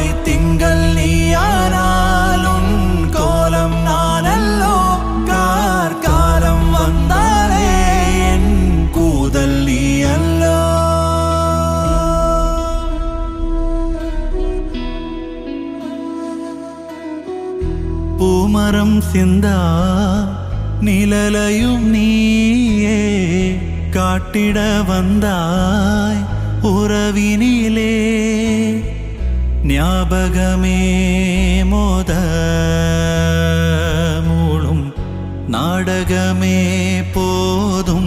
மாலை திங்கள் நீயானாலும் கோலம் நானல்லோ. கார்காலம் வந்தாலே என் கூதல் நீ அல்லோ பூமரம் சிந்தா நிழலையும் நீயே காட்டிட வந்தாய். உறவினிலே ജ്ഞാപകമേ മോദമൂളും നാടകമേ പോതും